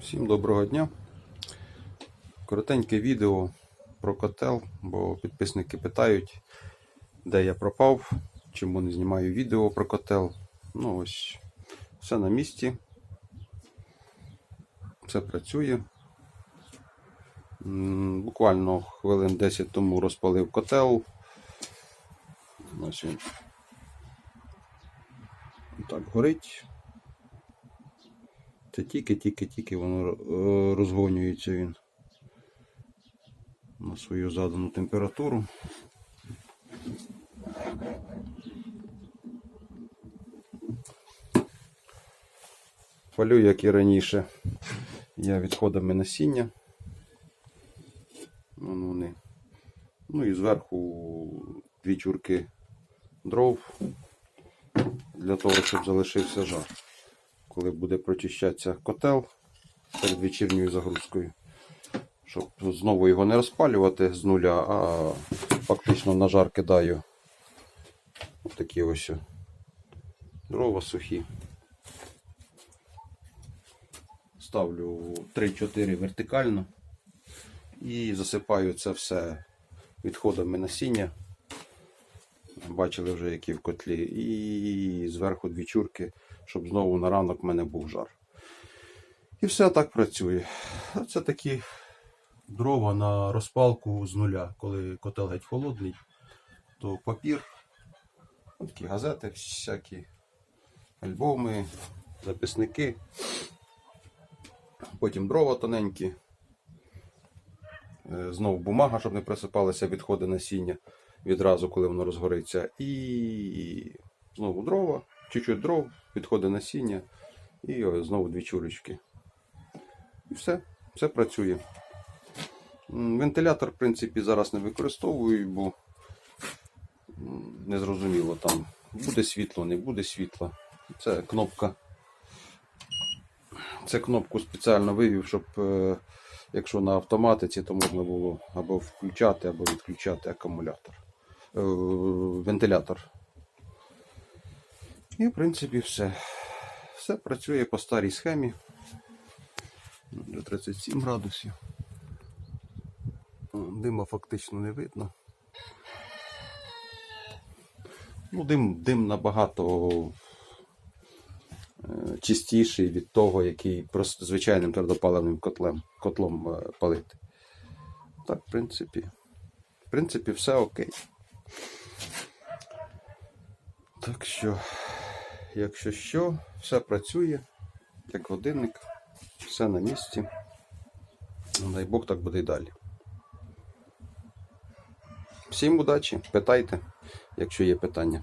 Всім доброго дня. Коротеньке відео про котел, бо підписники питають, де я пропав, чому не знімаю відео про котел. Ну ось, все на місці. Все працює. Буквально хвилин 10 тому розпалив котел. Ось він. Так горить. Це тільки-тільки-тільки воно е, розгонюється він на свою задану температуру. Палю, як і раніше, я відходами насіння. Вон вони. Ну і зверху дві чурки дров для того, щоб залишився жар коли буде прочищатися котел перед вечірньою загрузкою. Щоб знову його не розпалювати з нуля, а фактично на жар кидаю ось такі ось дрова сухі. Ставлю 3-4 вертикально і засипаю це все відходами насіння. Бачили вже, які в котлі. І зверху дві чурки, щоб знову на ранок в мене був жар. І все так працює. Це такі дрова на розпалку з нуля. Коли котел геть холодний, то папір, ну, такі газети, всякі альбоми, записники. Потім дрова тоненькі. Е, Знову бумага, щоб не присипалися відходи насіння відразу, коли воно розгориться. І знову дрова, чуть-чуть дров, відходи насіння, і знову дві чурочки. І все, все працює. Вентилятор, в принципі, зараз не використовую, бо незрозуміло там буде світло, не буде світла. Це кнопка. Це кнопку спеціально вивів, щоб е, якщо на автоматиці, то можна було або включати, або відключати акумулятор. Е, вентилятор. І, в принципі, все. Все працює по старій схемі. До 37 градусів. Дима фактично не видно. Ну, дим, дим набагато е, чистіший від того, який просто звичайним твердопаливним котлом, котлом е, палити. Так, в принципі, в принципі, все окей. Так що, якщо що, все працює, як годинник, все на місці. Ну, Дай Бог так буде і далі. Всім удачі, питайте, якщо є питання.